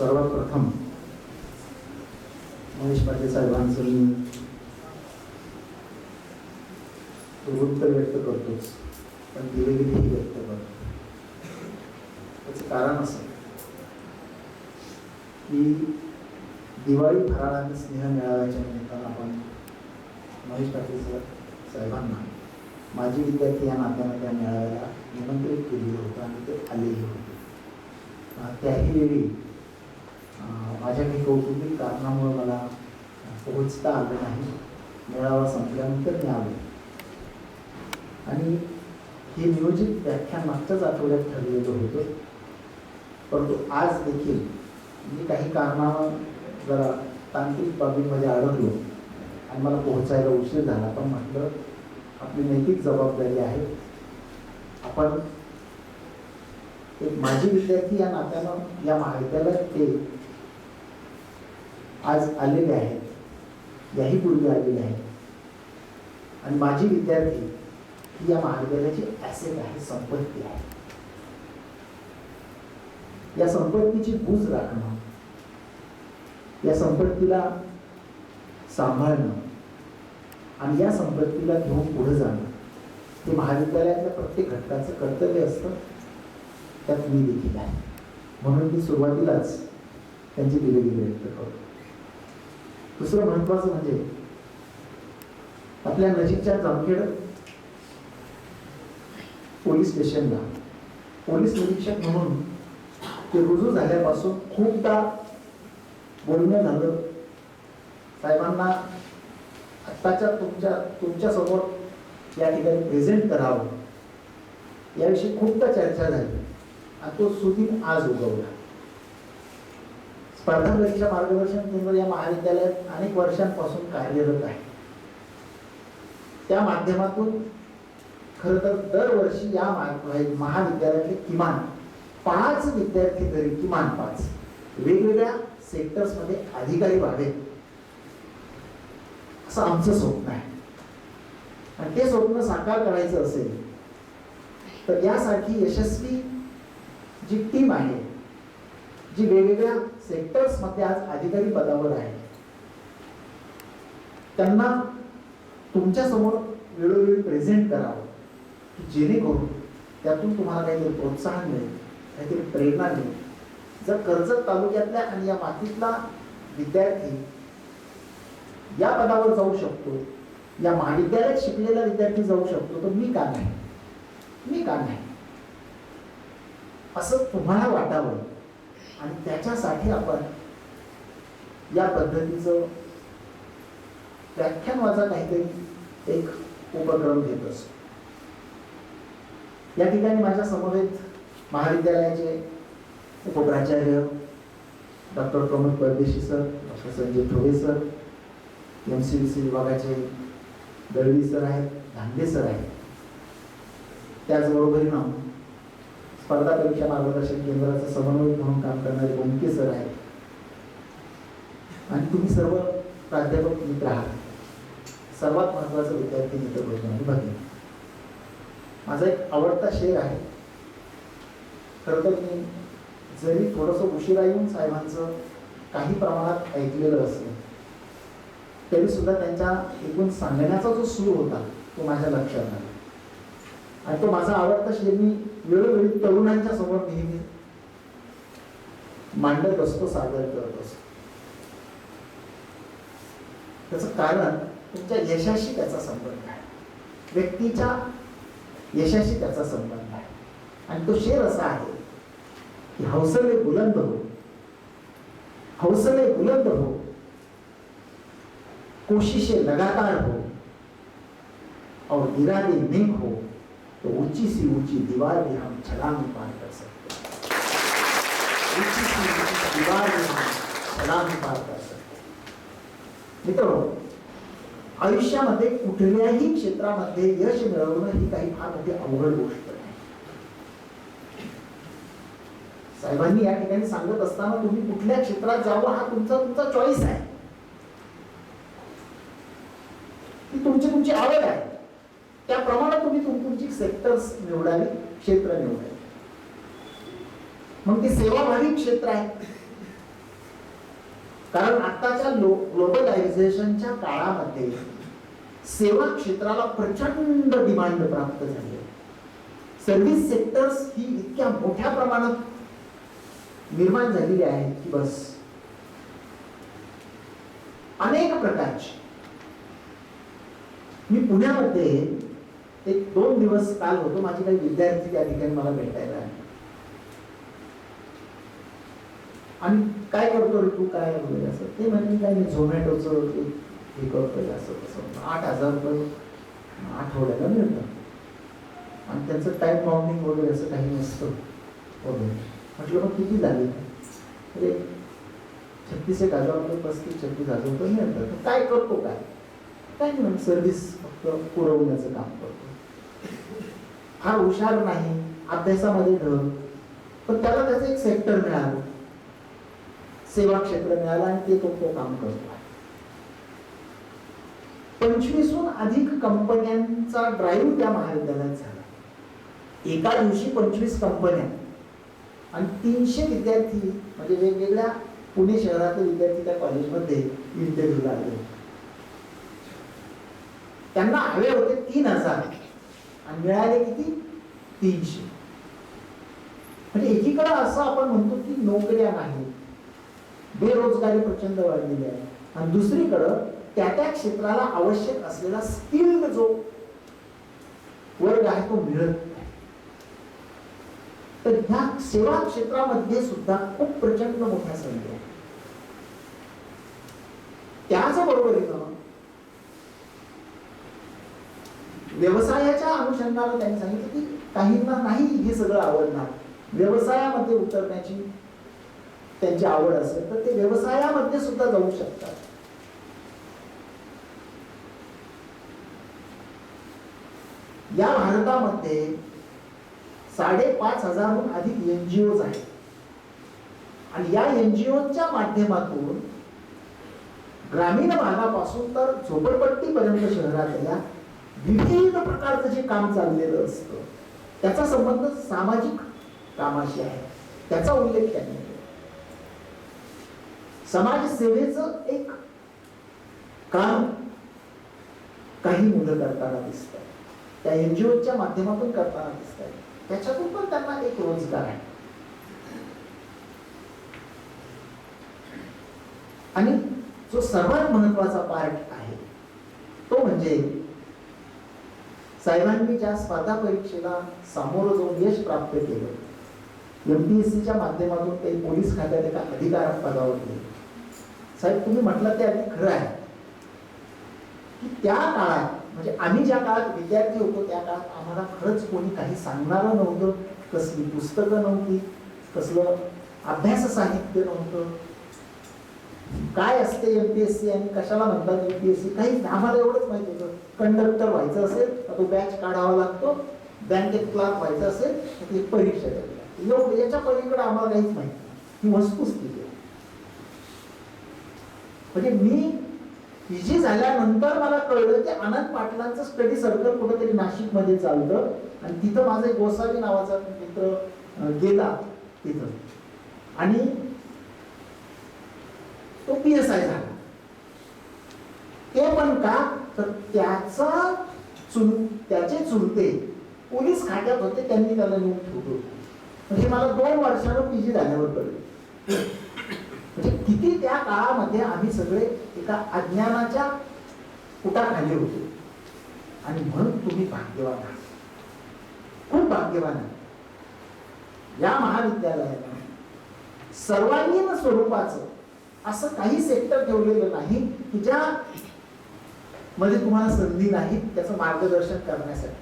सर्वात प्रथम महेश पाटील साहेबांचं मी वृत्त व्यक्त करतोच पण दिलेली व्यक्त करतो. त्याचं कारण असं की दिवाळी फराळ आणि स्नेह मेळाव्याच्या निमित्तानं आपण महेश पाटील सर साहेबांना माजी विद्यार्थी या नात्यानं त्या मेळाव्याला निमंत्रित केलेलं होतं आणि ते आलेले होते. त्याही वेळी माझ्या काही कौटुंबिक कारणामुळं मला पोहोचता आलं नाही. मेळावा संपल्यानंतर मी आलो. आणि हे नियोजित व्याख्यान मागच्याच आठवड्यात ठरलेलं होतं. परंतु आज देखील मी काही कारणानं जरा तांत्रिक बाबींमध्ये अडकलो आणि मला पोहोचायला उशीर झाला. पण म्हटलं आपली नैतिक जबाबदारी आहे. आपण एक माजी विद्यार्थी या नात्यानं या महाविद्यालयात ते आज आलेले आहेत. याही पूर्वी आलेले आहेत. आणि माझी विद्यार्थी ही या महाविद्यालयाची ॲसेट आहे संपत्ती आहे. या संपत्तीची बूज राखणं या संपत्तीला सांभाळणं आणि या संपत्तीला घेऊन पुढे जाणं हे महाविद्यालयातल्या प्रत्येक घटकाचं कर्तव्य असतं. त्यात मी देखील आहे. म्हणून मी सुरुवातीलाच त्यांची दिलेली व्यक्त करतो. दुसरं महत्वाचं म्हणजे आपल्या नजीकच्या जामखेड पोलीस स्टेशनला. पोलीस निरीक्षक म्हणून ते रुजू झाल्यापासून खूपदा बोलणं झालं. साहेबांना आत्ताच्या तुमच्या तुमच्यासमोर या ठिकाणी प्रेझेंट करावं. याविषयी खूपदा चर्चा झाली. आणि तो सुदीन आज उगवला. स्पर्धा परीक्षा मार्गदर्शन केंद्र या महाविद्यालयात अनेक वर्षांपासून कार्यरत आहे. त्या माध्यमातून खरं तर दरवर्षी या मा- महाविद्यालयातले किमान पाच विद्यार्थी तरी किमान पाच वेगवेगळ्या सेक्टर्समध्ये अधिकारी व्हावेत असं आमचं स्वप्न आहे. आणि ते स्वप्न साकार करायचं असेल तर यासाठी यशस्वी जी टीम आहे जी वेगवेगळ्या सेक्टर्समध्ये आज अधिकारी पदावर आहे त्यांना तुमच्यासमोर वेळोवेळी प्रेझेंट करावं की जेणेकरून त्यातून तुम्हाला काहीतरी प्रोत्साहन मिळेल काहीतरी प्रेरणा मिळेल. जर कर्जत तालुक्यातल्या आणि या मातीतला विद्यार्थी या पदावर जाऊ शकतो या महाविद्यालयात शिकलेला विद्यार्थी जाऊ शकतो तर मी का नाही? मी का नाही? असं तुम्हाला वाटावं. आणि त्याच्यासाठी आपण या पद्धतीचं व्याख्यानवाचा काहीतरी एक उपक्रम घेत असतो या ठिकाणी माझ्या समवेत महाविद्यालयाचे उपप्राचार्य doctor Pramod Pardeshi sir doctor Sanjay Thove sir M C B C विभागाचे दळवी सर आहेत धांडे सर आहेत. त्याचबरोबरीनं स्पर्धा परीक्षा मार्गदर्शन केंद्राचं समन्वयक म्हणून काम करणारे गोमके सर आहेत. आणि तुम्ही सर्व प्राध्यापक मित्र आहात. सर्वात महत्त्वाचं विद्यार्थी मित्र भोजनाने भगिनी माझा एक आवडता शेर आहे. खरं तर मी जरी थोडंसं उशिरा येऊन साहेबांचं काही प्रमाणात ऐकलेलं असेल तरी सुद्धा त्यांच्या एकूण सांगण्याचा जो सूर होता तो माझ्या लक्षात आला. आणि तो माझा आवडता शेर मी वेळोवेळी तरुणांच्या समोर नेहमी मांडत असतो सादर करत असतो. त्याचं कारण तुमच्या यशाशी त्याचा संबंध आहे. व्यक्तीच्या यशाशी त्याचा संबंध आहे. आणि तो शेर असा आहे की हौसले बुलंद हो. हौसले बुलंद हो. कोशिशे लगातार हो. और इरादे नेक हो. तो ऊंची सी ऊंची दीवार भी हम छलांग पार कर सकते हैं। ऊंची सी ऊंची दीवार भी हम छलांग पार कर सकते मित्र आयुष्यामध्ये कुठल्याही क्षेत्रामध्ये यश मिळवणं ही काही फार मोठी अवघड गोष्ट नाही. साहेबांनी या ठिकाणी सांगत असताना तुम्ही कुठल्या क्षेत्रात जावं हा तुमचा तुमचा चॉईस आहे. ती तुमची तुमची आवड आहे. त्याप्रमाणे तुम्ही तुमची सेक्टर्स निवडावी क्षेत्र निवडावी. मग ती सेवाभावी क्षेत्र आहे. कारण आताच्या ग्लोबलायझेशनच्या काळामध्ये सेवा क्षेत्राला प्रचंड डिमांड प्राप्त झाली सर्व्हिस सेक्टर्स ही इतक्या मोठ्या प्रमाणात निर्माण झालेली आहेत की बस. अनेक प्रकारची. मी पुण्यामध्ये एक दोन दिवस काल होतो माझे काही विद्यार्थी त्या ठिकाणी मला भेटायला आले. आणि काय करतो रे तू काय वगैरे असं? ते म्हणजे काय नाही झोमॅटोचं हे करतोय असं तसं. आठ हजार रुपये आठवड्याला मिळतं आणि त्यांचं टाईम बाउंडिंग वगैरे असं काही नसतं. वगैरे म्हटलं मग किती झाले? अरे छत्तीस एक हजार रुपये पस्तीस छत्तीस हजार रुपये मिळतात. तर काय करतो काय? काय नाही सर्व्हिस फक्त पुरवण्याचं काम करतो. फार हुशार नाही अभ्यासामध्ये ढग. पण त्याला त्याचं एक सेक्टर मिळालं. सेवा क्षेत्र मिळालं आणि ते तो तो काम करतो. पंचवीसहून अधिक कंपन्यांचा ड्राईव्ह त्या महाविद्यालयात झाला. एका दिवशी पंचवीस कंपन्या आणि तीनशे विद्यार्थी म्हणजे वेगवेगळ्या पुणे शहरातील विद्यार्थी त्या कॉलेजमध्ये इंटरव्ह्यूला आले. त्यांना हवे होते तीन हजार. आणि मिळाले किती? तीनशे. म्हणजे एकीकडे असं आपण म्हणतो की नोकऱ्या नाही बेरोजगारी प्रचंड वाढलेली आहे. आणि दुसरीकडं त्या त्या क्षेत्राला आवश्यक असलेला स्किल्ड जो वर्ग आहे तो मिळत नाही. तर ह्या सेवा क्षेत्रामध्ये सुद्धा खूप प्रचंड मोठ्या संधी आहे त्याच बरोबरीनं व्यवसाय अनुषंगाने त्यांनी सांगितलं की काहींना नाही हे सगळं आवडणार. व्यवसायामध्ये उतरण्याची त्यांची आवड असेल तर ते व्यवसायामध्ये सुद्धा जाऊ शकतात. या भारतामध्ये साडेपाच हजारहून अधिक एनजीओ आहेत. आणि या एनजीओच्या माध्यमातून ग्रामीण भागापासून तर झोपडपट्टीपर्यंत शहरातल्या विविध प्रकारचं जे काम चाललेलं असतं त्याचा संबंध सामाजिक कामाशी आहे. त्याचा उल्लेख त्यांनी समाजसेवेचं एक काम काही मुलं करताना दिसत त्या एनजीओच्या माध्यमातून करताना दिसत त्याच्यातून पण त्यांना एक रोजगार आहे. आणि जो सर्वात महत्त्वाचा पार्ट आहे तो म्हणजे साहेबांनी ज्या स्पर्धा परीक्षेला सामोरं जाऊन यश प्राप्त केलं एम डी एस सीच्या माध्यमातून ते पोलीस खात्यात एका अधिकार पदावर गेले. साहेब तुम्ही म्हटलं ते अगदी खरं आहे. की त्या काळात म्हणजे आम्ही ज्या काळात विद्यार्थी होतो त्या काळात आम्हाला खरंच कोणी काही सांगणारं नव्हतं कसली पुस्तकं नव्हती कसलं अभ्यास साहित्य नव्हतं काय असते एमपीएससी आणि कशाला म्हणतात एमपीएससी काही आम्हाला एवढंच माहिती होतं कंडक्टर व्हायचं असेल तर तो बॅच काढावा लागतो. बँकेत क्लार्क व्हायचं असेल तर ती परीक्षा द्यावी लागते. एवढं याच्या पलीकडे आम्हाला काहीच माहिती ही वस्तुस्थिती आहे. म्हणजे मी पीजी झाल्यानंतर मला कळलं की आनंद पाटलांचं स्टडी सर्कल कुठेतरी नाशिकमध्ये चालतं. आणि तिथं माझा एक गोसावी नावाचा मित्र गेला तिथं. आणि तो पी एस आय झाला ते पण का? तर त्याचा चुन त्याचे चुलते पोलीस खात्यात होते त्यांनी त्याला नेऊन ठेवलं म्हणजे मला दोन वर्षानं पीजी झाल्यावर कळलं. म्हणजे किती त्या काळामध्ये आम्ही सगळे एका अज्ञानाच्या कुटाखाली होतो. आणि म्हणून तुम्ही भाग्यवान आहात. खूप भाग्यवान आहात. या महाविद्यालयाला सर्वांगीण स्वरूपाचं असं काही सेक्टर ठेवलेलं नाही की ज्या मध्ये तुम्हाला संधी नाही त्याचं मार्गदर्शन करण्यासाठी.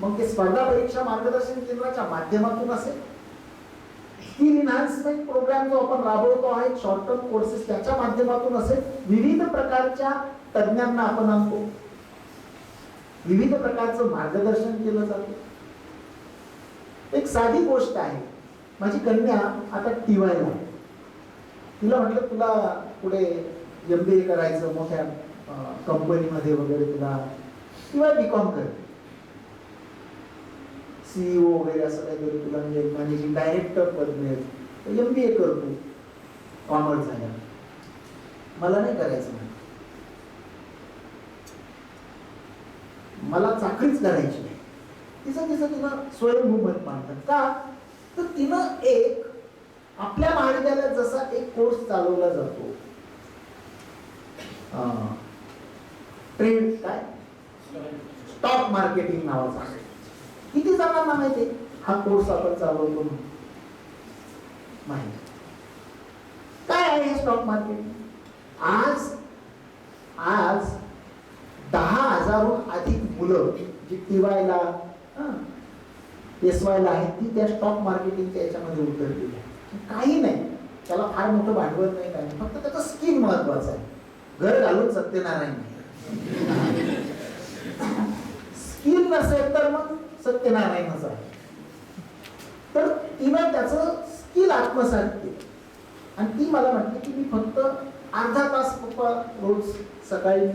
मग ते स्पर्धा परीक्षा मार्गदर्शन केंद्राच्या माध्यमातून असेल. स्किल इन्हान्समेंट प्रोग्राम जो आपण राबवतो आहे शॉर्ट टर्म कोर्सेस त्याच्या माध्यमातून असेल. विविध प्रकारच्या तज्ज्ञांना आपण आणतो. विविध प्रकारचं मार्गदर्शन केलं जातं. एक साधी गोष्ट आहे. माझी कन्या आता टीवायला तिला म्हटलं तुला पुढे एम बी ए करायचं मोठ्या कंपनीमध्ये वगैरे तुला किंवा बी कॉम कर. सीईओ वगैरे असं काहीतरी तुला म्हणजे मॅनेजिंग डायरेक्टर पद मिळेल. तर एम बी ए कर तू. कॉमर्स झाल्या मला नाही करायचं मला चाकरीच करायची नाही. तिचं तिचं तिनं स्वयंभू मत मांडलं का? तर तिनं एक आपल्या महाविद्यालयात जसा एक कोर्स चालवला जातो. ट्रेड काय? स्टॉक मार्केटिंग नावाचा. किती जणांना माहिती? आहे? हा कोर्स आपण चालवतो माहिती. काय आहे हे स्टॉक मार्केटिंग आज आज दहा हजारहून अधिक मुलं जी टीवायला एस वायला आहेत ती त्या स्टॉक मार्केटिंगच्या याच्यामध्ये उतरलेली आहे काही नाही. त्याला फार मोठं भांडवल नाही काय फक्त त्याचं स्किन महत्वाचं आहे. घर घालून सत्यनारायण. स्किन स्किल नसेल तर मग सत्यनारायणच आहे. तर तिनं त्याचं स्किल आत्मसात केलं. आणि ती मला म्हटली की मी फक्त अर्धा तास पप्पा रोज सकाळी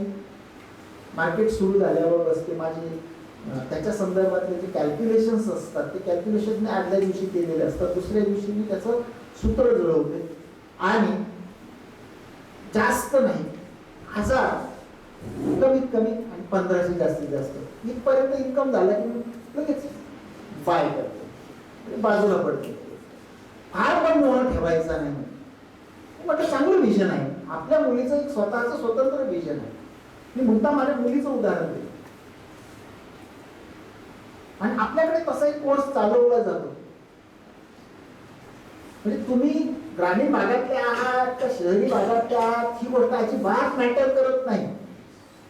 मार्केट सुरू झाल्यावर बसते. माझे त्याच्या संदर्भातले जे कॅल्क्युलेशन्स असतात ते कॅल्क्युलेशन मी आदल्या दिवशी केलेले असतात. दुसऱ्या दिवशी मी त्याचं सूत्र जुळवते. आणि जास्त नाही हजार कमीत कमी आणि पंधराशे जास्तीत जास्त. इथपर्यंत इन्कम झाला की मी लगेच बाय करते. बाजूला पडते. फार पण मोहन ठेवायचा नाही. म्हटलं चांगलं विजन आहे. आपल्या मुलीचं एक स्वतःचं स्वतंत्र विजन आहे. मी म्हणता माझ्या मुलीचं उदाहरण देतो. आणि आपल्याकडे तसा एक कोर्स चालवला जातो? म्हणजे तुम्ही ग्रामीण भागातले आहात का शहरी भागातले आहात ही गोष्ट अजिबात मॅटर करत नाही.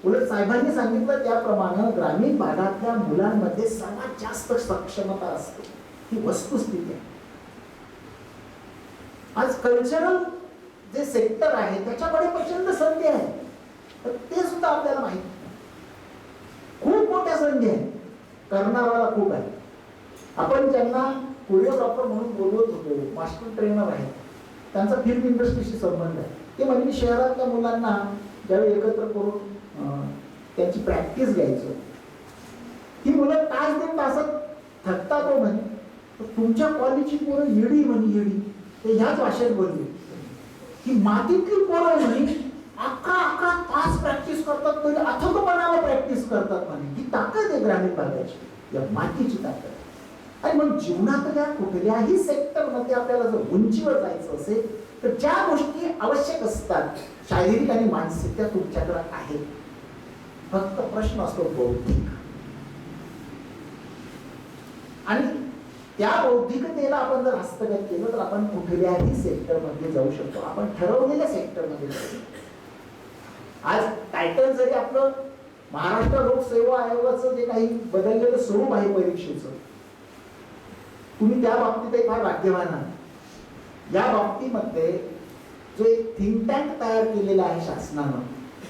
उलट साहेबांनी सांगितलं त्याप्रमाणे ग्रामीण भागातल्या मुलांमध्ये सर्वात जास्त सक्षमता असते. ही वस्तुस्थिती आहे. आज कल्चरल जे सेक्टर आहे त्याच्याकडे प्रचंड संधी आहे. तर ते सुद्धा आपल्याला माहिती खूप मोठ्या संधी आहेत. करणाऱ्याला खूप आहे. आपण ज्यांना कोरिओग्राफर म्हणून बोलवत होतो मास्टर ट्रेनर आहे त्यांचा फिल्म इंडस्ट्रीशी संबंध आहे. ते म्हणजे शहरातल्या मुलांना ज्यावेळी एकत्र करून त्यांची प्रॅक्टिस घ्यायचो. ही मुलं तास ते तासात थकता तो हो म्हणे. तर तुमच्या कॉलेजची पोरं येडी म्हणे येडी. ते ह्याच भाषेत बोलली. की मातीतली पोरं म्हणे. अकरा अकरा तास प्रॅक्टिस करतात तरी अथकपणाला प्रॅक्टिस करतात. म्हणे ही ताकद आहे ग्रामीण भागाची या मातीची ताकद. आणि मग जीवनातल्या कुठल्याही सेक्टरमध्ये आपल्याला जर उंचीवर जायचं असेल तर ज्या गोष्टी आवश्यक असतात शारीरिक आणि मानसिक त्या तुमच्याकडे आहेत. फक्त प्रश्न असतो बौद्धिक. आणि त्या बौद्धिकतेला आपण जर हस्तगत केलं तर आपण कुठल्याही सेक्टरमध्ये जाऊ शकतो. आपण ठरवलेल्या सेक्टरमध्ये जाऊ शकतो. आज टायटल जरी आपलं महाराष्ट्र लोकसेवा आयोगाचं जे काही बदललेलं स्वरूप आहे परीक्षेचं तुम्ही त्या बाबतीतही फार भाग्यवान आहात. या बाबतीमध्ये जो एक थिंक टँक तयार केलेला आहे शासनानं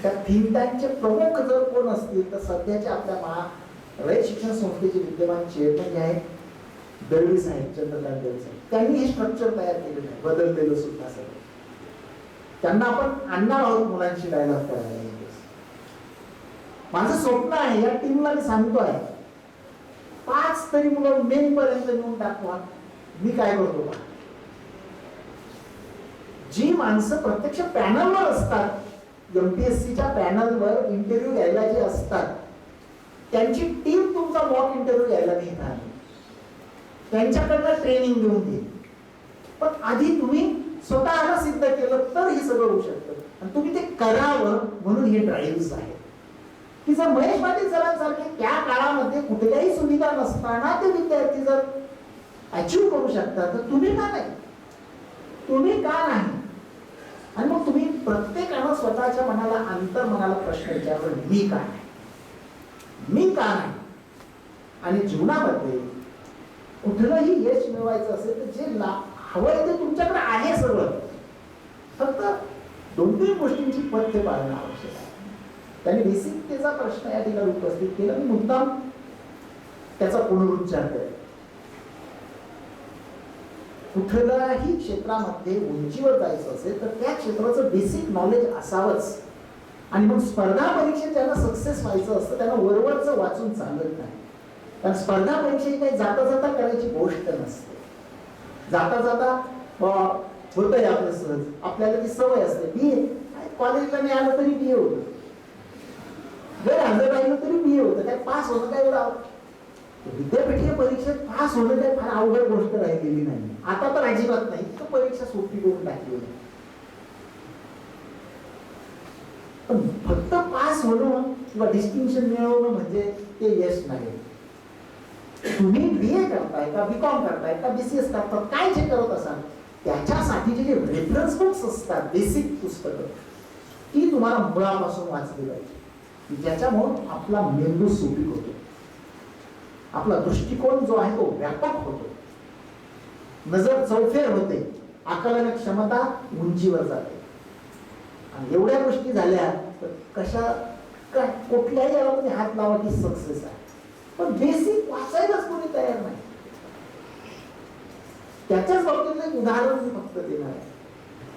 त्या थिंक टँकचे प्रमुख जर कोण असतील तर सध्याच्या आपल्या महा रयत शिक्षण संस्थेचे विद्यमान चेअरमन जे आहेत दळवी साहेब चंद्रकांत दळवी साहेब त्यांनी हे स्ट्रक्चर तयार केलेलं आहे बदललेलं सुद्धा सगळं. त्यांना आपण आणणार आहोत मुलांशी डायलॉग करायला माझं स्वप्न आहे या टीमला मी सांगतो आहे. पाच तरी मुलं मेन पर्यंत नेऊन टाकवा मी काय करतो जी माणसं प्रत्यक्ष पॅनलवर असतात एमपीएससीच्या पॅनलवर इंटरव्ह्यू घ्यायला जे असतात त्यांची टीम तुमचा मॉक इंटरव्ह्यू घ्यायला नाही त्यांच्याकडनं ट्रेनिंग घेऊन घेईल पण आधी तुम्ही स्वतःला सिद्ध केलं तर हे सगळं होऊ शकतं. आणि तुम्ही ते करावं म्हणून हे ड्राईव्ह आहेत. की जर महेश पाटील सरांसारखे त्या काळामध्ये कुठल्याही सुविधा नसताना ते विद्यार्थी जर अचीव करू शकतात तर तुम्ही का नाही? तुम्ही का नाही? आणि मग तुम्ही प्रत्येकानं स्वतःच्या मनाला अंतर मनाला प्रश्न विचारला मी का नाही? मी का नाही? आणि जीवनामध्ये कुठलंही यश मिळवायचं असेल तर जे लाभ हवंय ते तुमच्याकडे आहे सगळं फक्त दोन तीन गोष्टींची पथ्य पाळणं आवश्यक आहे. त्यांनी बेसिक त्याचा प्रश्न या ठिकाणी उपस्थित केला. मी मुद्दाम त्याचा पुनरुच्चार करेल कुठल्याही क्षेत्रामध्ये उंचीवर जायचं असेल तर त्या क्षेत्राचं बेसिक नॉलेज असावंच. आणि मग स्पर्धा परीक्षेत ज्यांना सक्सेस व्हायचं असतं त्यांना वरवरचं वाचून चालत नाही. कारण स्पर्धा परीक्षेत काही जाता जाता करायची गोष्ट नसते. जाता जाता होत आहे आपलं सहज. आपल्याला ती सवय असते. मी कॉलेजला नाही आलं तरी बी ए होतं. जर हजर राहिलं तरी बी ए होतं. काय पास होणं काय एवढं विद्यापीठीय परीक्षेत पास होणं काय फार अवघड गोष्ट राहिलेली नाही. आता तर अजिबात नाही. तर परीक्षा सोपी करून टाकली होती. पण फक्त पास होणं किंवा डिस्टिंक्शन मिळवणं म्हणजे ते यश नाही. तुम्ही बी ए करताय का बी कॉम करताय का बी सी एस करतात काय जे करत असाल त्याच्यासाठीचे जे रेफरन्स बुक्स असतात बेसिक पुस्तकं ती तुम्हाला मुळापासून वाचली पाहिजे. ज्याच्यामुळं आपला मेंदू सुपीक होतो. आपला दृष्टिकोन जो आहे तो व्यापक होतो. नजर चौफेर होते. आकलन क्षमता उंचीवर जाते. आणि एवढ्या गोष्टी झाल्या तर कशा काय कुठल्याही याला तुम्ही हात लावा की सक्सेस आहे. पण बेसिक वाचायलाच कोणी तयार नाही. त्याच्याच बाबतीत एक उदाहरण मी फक्त देणार आहे.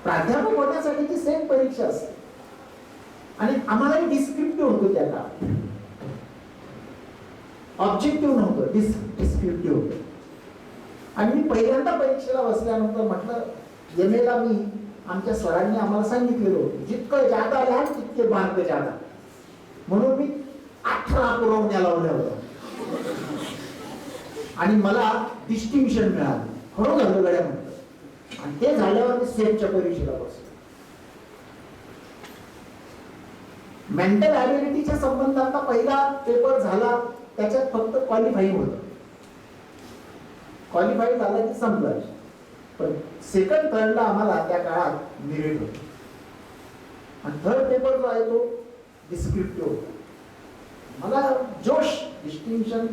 प्राध्यापक होण्यासाठीची सेम परीक्षा असते. आणि आम्हाला डिस्क्रिप्टिव्ह होतो त्या काळात ऑब्जेक्टिव्ह नव्हतं डिस डिस्क्रिप्टिव्ह होतं. आणि मी पहिल्यांदा परीक्षेला बसल्यानंतर म्हटलं एम एला मी आमच्या सरांनी आम्हाला सांगितलेलं होतं जितकं जादा लिहाल तितके मार्क जादा म्हणून मी अठरा पुरवण्या लावल्या होत्या. आणि मला डिस्टिंक्शन मिळालं. खरं झालं गड्या आणि ते झाल्यावर मी सेटच्या परीक्षेला बसलो. मेंटल ॲबिलिटीच्या संबंधातला पहिला पेपर झाला त्याच्यात फक्त क्वालिफाईंग होतं. क्वालिफाय झाला की संपलं. पण सेकंड थर्डला आम्हाला त्या काळात निरेट होतं. आणि थर्ड पेपर जो आहे तो डिस्क्रिप्टिव्ह होता. मला जोश डिस्टिंक्शन